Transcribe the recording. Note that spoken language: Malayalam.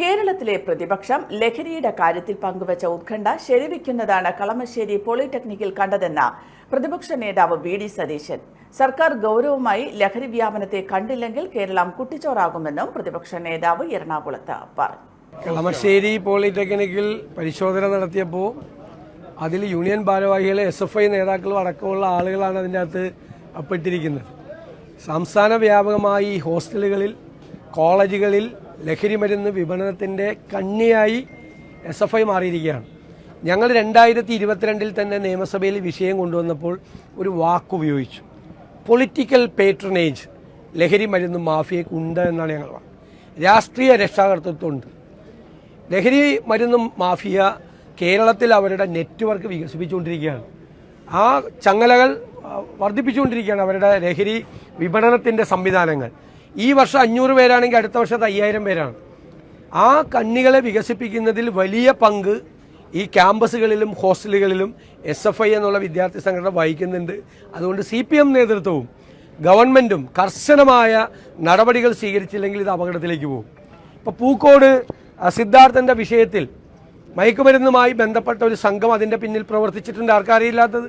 കേരളത്തിലെ പ്രതിപക്ഷം ലഹരിയുടെ കാര്യത്തിൽ പങ്കുവച്ച ഉത്കണ്ഠ ശരിവിക്കുന്നതാണ് കളമശ്ശേരി പോളിടെക്നിക്കിൽ കണ്ടതെന്ന പ്രതിപക്ഷ നേതാവ് വി ഡി സതീശൻ. സർക്കാർ ഗൗരവമായി ലഹരി വ്യാപനത്തെ കണ്ടില്ലെങ്കിൽ കേരളം കുട്ടിച്ചോറാകുമെന്നും പ്രതിപക്ഷ നേതാവ് എറണാകുളത്ത് പറഞ്ഞു. കളമശ്ശേരി പോളിടെക്നിക്കിൽ പരിശോധന നടത്തിയപ്പോൾ അതിൽ യൂണിയൻ ഭാരവാഹികളെ എസ് എഫ് ഐ നേതാക്കളും അടക്കമുള്ള ആളുകളാണ് അതിന്റെ അകത്ത് പെട്ടിരിക്കുന്നത് സംസ്ഥാന വ്യാപകമായി ഹോസ്റ്റലുകളിൽ കോളേജുകളിൽ ലഹരി മരുന്ന് വിപണനത്തിന്റെ കണ്ണിയായി എസ് എഫ് ഐ മാറിയിരിക്കുകയാണ്. ഞങ്ങൾ രണ്ടായിരത്തി ഇരുപത്തിരണ്ടിൽ തന്നെ നിയമസഭയിൽ വിഷയം കൊണ്ടുവന്നപ്പോൾ ഒരു വാക്ക് ഉപയോഗിച്ചു. പൊളിറ്റിക്കൽ പേട്രണേജ് ലഹരി മരുന്ന് ഉണ്ട് എന്നാണ് ഞങ്ങൾ പറഞ്ഞത്. രാഷ്ട്രീയ രക്ഷാകർത്തൃത്വമുണ്ട് ലഹരി മരുന്നും മാഫിയ കേരളത്തിൽ അവരുടെ നെറ്റ്വർക്ക് വികസിപ്പിച്ചുകൊണ്ടിരിക്കുകയാണ്. ആ ചങ്ങലകൾ വർദ്ധിപ്പിച്ചുകൊണ്ടിരിക്കുകയാണ് അവരുടെ ലഹരി വിപണനത്തിന്റെ സംവിധാനങ്ങൾ. ഈ വർഷം അഞ്ഞൂറ് പേരാണെങ്കിൽ അടുത്ത വർഷത്തെ അയ്യായിരം പേരാണ്. ആ കണ്ണികളെ വികസിപ്പിക്കുന്നതിൽ വലിയ പങ്ക് ഈ ക്യാമ്പസുകളിലും ഹോസ്റ്റലുകളിലും എസ് എഫ് ഐ എന്നുള്ള വിദ്യാർത്ഥി സംഘടന വഹിക്കുന്നുണ്ട്. അതുകൊണ്ട് സി പി എം നേതൃത്വവും ഗവൺമെന്റും കർശനമായ നടപടികൾ സ്വീകരിച്ചില്ലെങ്കിൽ ഇത് അപകടത്തിലേക്ക് പോകും. ഇപ്പോൾ പൂക്കോട് സിദ്ധാർത്ഥന്റെ വിഷയത്തിൽ മയക്കുമരുന്നുമായി ബന്ധപ്പെട്ട ഒരു സംഘം അതിന്റെ പിന്നിൽ പ്രവർത്തിച്ചിട്ടുണ്ട്. ആർക്കറിയില്ലാത്തത്?